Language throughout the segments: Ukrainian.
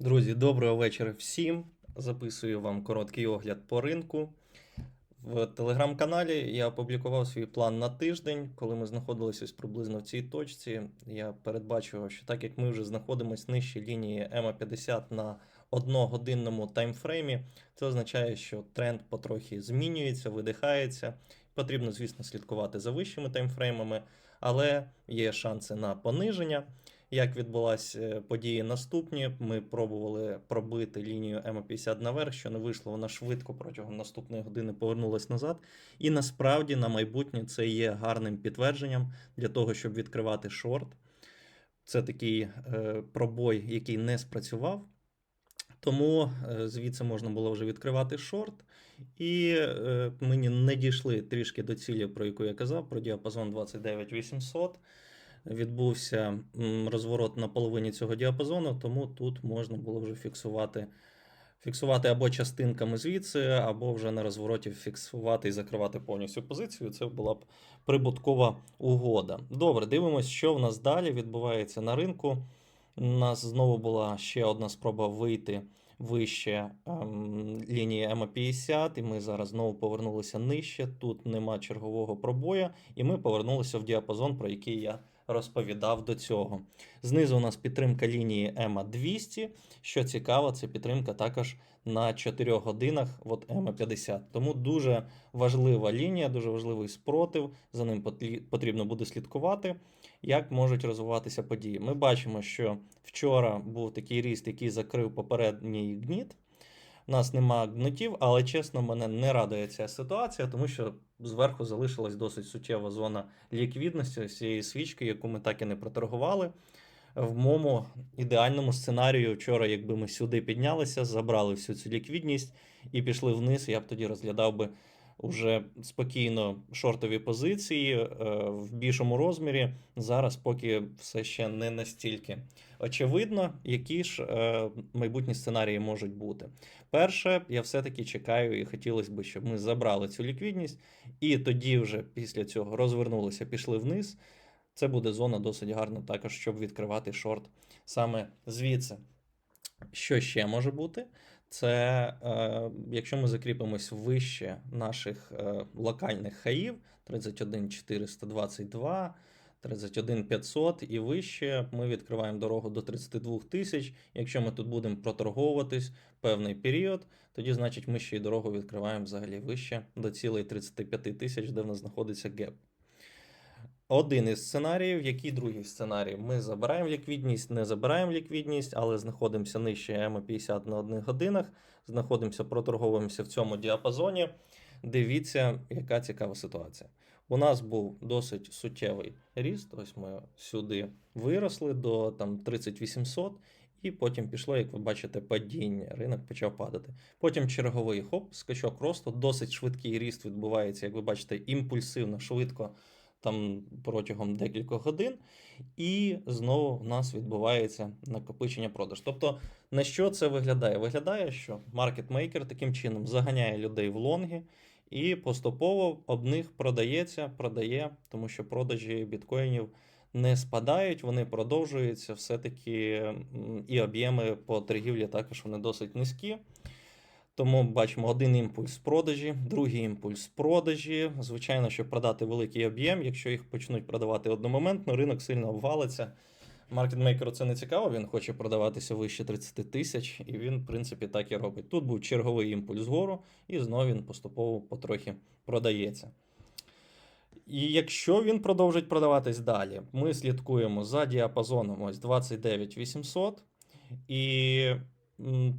Друзі, доброго вечора всім. Записую вам короткий огляд по ринку. В телеграм-каналі я опублікував свій план на тиждень, коли ми знаходилися ось приблизно в цій точці. Я передбачував, що так як ми вже знаходимося нижче лінії ЕМА 50 на одногодинному таймфреймі, це означає, що тренд потрохи змінюється, видихається. Потрібно, звісно, слідкувати за вищими таймфреймами, але є шанси на пониження. Як відбулася події наступні, ми пробували пробити лінію ЕМА 50 наверх, що не вийшло, вона швидко протягом наступної години повернулась назад. І насправді на майбутнє це є гарним підтвердженням для того, щоб відкривати шорт. Це такий е, пробой, який не спрацював. Тому е, звідси можна було вже відкривати шорт. І е, ми не дійшли трішки до цілі, про яку я казав, про діапазон 29800 відбувся розворот на половині цього діапазону, тому тут можна було вже фіксувати, фіксувати або частинками звідси, або вже на розвороті фіксувати і закривати повністю позицію. Це була б прибуткова угода. Добре, дивимося, що в нас далі відбувається на ринку. У нас знову була ще одна спроба вийти вище ем, лінії ЕМА 50, і ми зараз знову повернулися нижче. Тут нема чергового пробоя, і ми повернулися в діапазон, про який я розповідав до цього. Знизу у нас підтримка лінії ЕМА 200. Що цікаво, це підтримка також на 4 годинах от ЕМА 50. Тому дуже важлива лінія, дуже важливий спротив. За ним потрібно буде слідкувати, як можуть розвиватися події. Ми бачимо, що вчора був такий ріст, який закрив попередній гніт. Нас нема гнутів, але чесно, мене не радує ця ситуація, тому що зверху залишилась досить суттєва зона ліквідності цієї свічки, яку ми так і не проторгували. В моєму ідеальному сценарію вчора, якби ми сюди піднялися, забрали всю цю ліквідність і пішли вниз, я б тоді розглядав би уже спокійно шортові позиції е, в більшому розмірі. Зараз поки все ще не настільки очевидно, які ж е, майбутні сценарії можуть бути. Перше, я все-таки чекаю і хотілося б, щоб ми забрали цю ліквідність, і тоді вже після цього розвернулися, пішли вниз. Це буде зона досить гарна також, щоб відкривати шорт саме звідси. Що ще може бути? Це е, якщо ми закріпимось вище наших е, локальних хаїв 31422, 31500 і вище, ми відкриваємо дорогу до 32 тисяч. Якщо ми тут будемо проторговуватись певний період, тоді значить ми ще й дорогу відкриваємо взагалі вище до цілей 35 тисяч, де в нас знаходиться геп. Один із сценаріїв, який другий сценарій? Ми забираємо ліквідність, не забираємо ліквідність, але знаходимося нижче ЕМА 50 на одних годинах, знаходимося, проторговуємося в цьому діапазоні. Дивіться, яка цікава ситуація. У нас був досить суттєвий ріст. Ось ми сюди виросли до там 3800, і потім пішло, як ви бачите, падіння. Ринок почав падати. Потім черговий хоп, скачок росту, досить швидкий ріст відбувається, як ви бачите, імпульсивно, швидко там протягом декількох годин, і знову в нас відбувається накопичення продаж. Тобто, на що це виглядає? Виглядає, що маркетмейкер таким чином заганяє людей в лонги і поступово об них продається, продає, тому що продажі біткоїнів не спадають, вони продовжуються. Все-таки і об'єми по торгівлі також вони досить низькі. Тому бачимо один імпульс продажі, другий імпульс продажі. Звичайно, щоб продати великий об'єм, якщо їх почнуть продавати одномоментно, ринок сильно обвалиться. Маркетмейкеру це не цікаво, він хоче продаватися вище 30 тисяч, і він, в принципі, так і робить. Тут був черговий імпульс вгору, і знову він поступово потрохи продається. І якщо він продовжить продаватись далі, ми слідкуємо за діапазоном ось 29800, і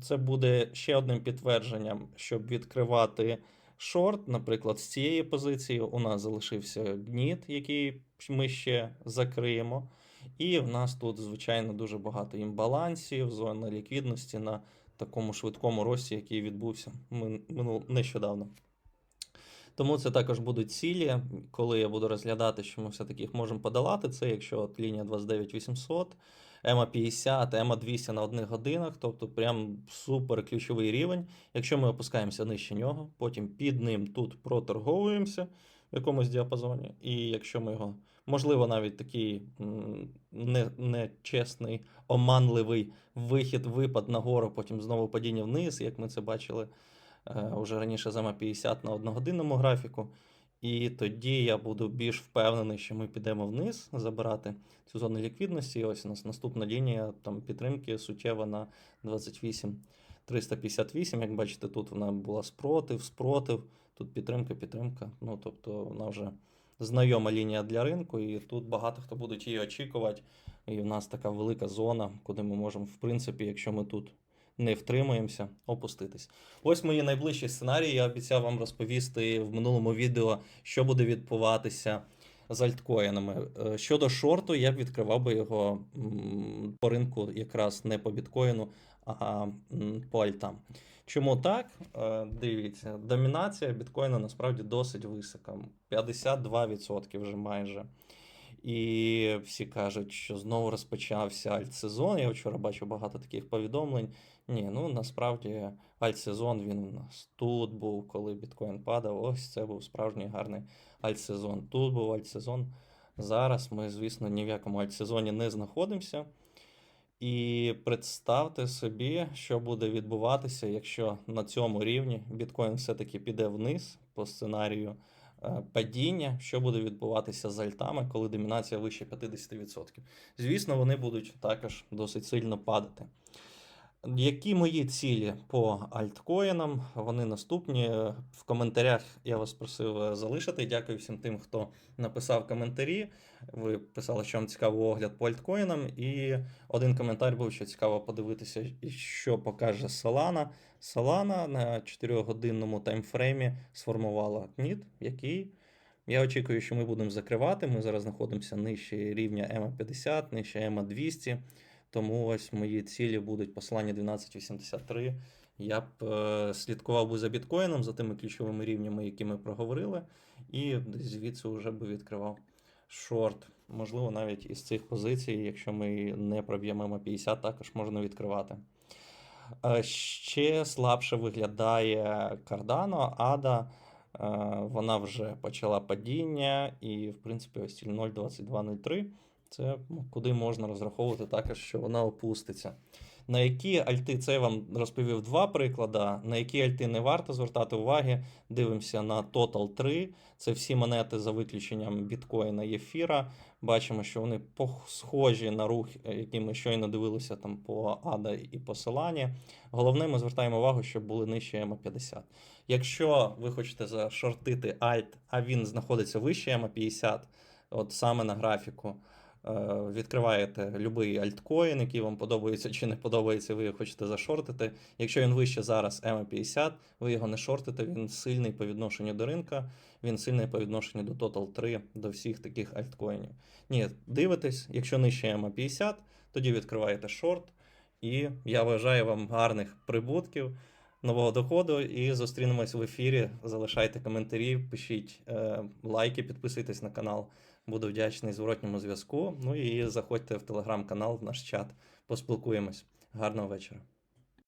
це буде ще одним підтвердженням, щоб відкривати шорт. Наприклад, з цієї позиції у нас залишився гніт, який ми ще закриємо. І в нас тут, звичайно, дуже багато імбалансів, зона ліквідності на такому швидкому рості, який відбувся мин- минул нещодавно. Тому це також будуть цілі, коли я буду розглядати, що ми все-таки їх можемо подолати. Це якщо от лінія 29800, ЕМА 50, ЕМА 200 на одних годинах, тобто прям супер ключовий рівень. Якщо ми опускаємося нижче нього, потім під ним тут проторговуємося в якомусь діапазоні, і якщо ми його Можливо, навіть такий м, не, нечесний, оманливий вихід, випад нагору, потім знову падіння вниз, як ми це бачили е, уже раніше за 50 на одногодинному графіку. І тоді я буду більш впевнений, що ми підемо вниз забирати цю зону ліквідності. І ось у нас наступна лінія там підтримки суттєва на 28 358. Як бачите, тут вона була спротив, спротив, тут підтримка, підтримка. Ну, тобто вона вже знайома лінія для ринку, і тут багато хто буде її очікувати. І в нас така велика зона, куди ми можемо, в принципі, якщо ми тут не втримуємося, опуститись. Ось мої найближчі сценарії. Я обіцяв вам розповісти в минулому відео, що буде відбуватися з альткоїнами. Е, Щодо шорту, я б відкривав би його по ринку якраз не по біткоїну, а по альтам. Чому так? Е, Дивіться, домінація біткоїна насправді досить висока. 52% вже майже. І всі кажуть, що знову розпочався альтсезон. Я вчора бачив багато таких повідомлень. Ні, ну насправді альтсезон він у нас тут був, коли біткоін падав. Ось це був справжній гарний альтсезон. Тут був альтсезон. Зараз ми, звісно, ні в якому альтсезоні не знаходимося. І представте собі, що буде відбуватися, якщо на цьому рівні біткоін все-таки піде вниз по сценарію падіння, що буде відбуватися з альтами, коли домінація вище 50%. Звісно, вони будуть також досить сильно падати. Які мої цілі по альткоїнам? Вони наступні. В коментарях я вас просив е, залишити. Дякую всім тим, хто написав коментарі. Ви писали, що вам цікавий огляд по альткоїнам. І один коментар був, що цікаво подивитися, що покаже Solana. Solana на 4-годинному таймфреймі сформувала КНІТ, який я очікую, що ми будемо закривати. Ми зараз знаходимося нижче рівня EMA 50, нижче EMA 200. Тому ось мої цілі будуть посилання 1283. Я б е, слідкував би за біткоїном, за тими ключовими рівнями, які ми проговорили, і звідси вже би відкривав шорт. Можливо, навіть із цих позицій, якщо ми не проб'ємо EMA 50, також можна відкривати. Е, Ще слабше виглядає Cardano, ADA. Е, Вона вже почала падіння, і, в принципі, ось ціль 0,2203. Це ну, куди можна розраховувати також, що вона опуститься. На які альти це я вам розповів два приклади. На які альти не варто звертати уваги. Дивимося на Total 3. Це всі монети за виключенням біткоїна і ефіра. Бачимо, що вони схожі на рух, який ми щойно дивилися там по ADA і по Solana. Головне, ми звертаємо увагу, щоб були нижче EMA 50. Якщо ви хочете зашортити альт, а він знаходиться вище EMA 50, от саме на графіку. Е, Відкриваєте будь-який альткоін, який вам подобається чи не подобається, ви його хочете зашортити. Якщо він вище зараз EMA 50, ви його не шортите, він сильний по відношенню до ринка, він сильний по відношенню до Total 3, до всіх таких альткоїнів. Ні, дивитесь, якщо нижче EMA 50, тоді відкриваєте шорт. І я бажаю вам гарних прибутків, нового доходу. І зустрінемось в ефірі. Залишайте коментарі, пишіть е, лайки, підписуйтесь на канал. Буду вдячний зворотньому зв'язку. Ну і заходьте в телеграм-канал, в наш чат. Поспілкуємось. Гарного вечора.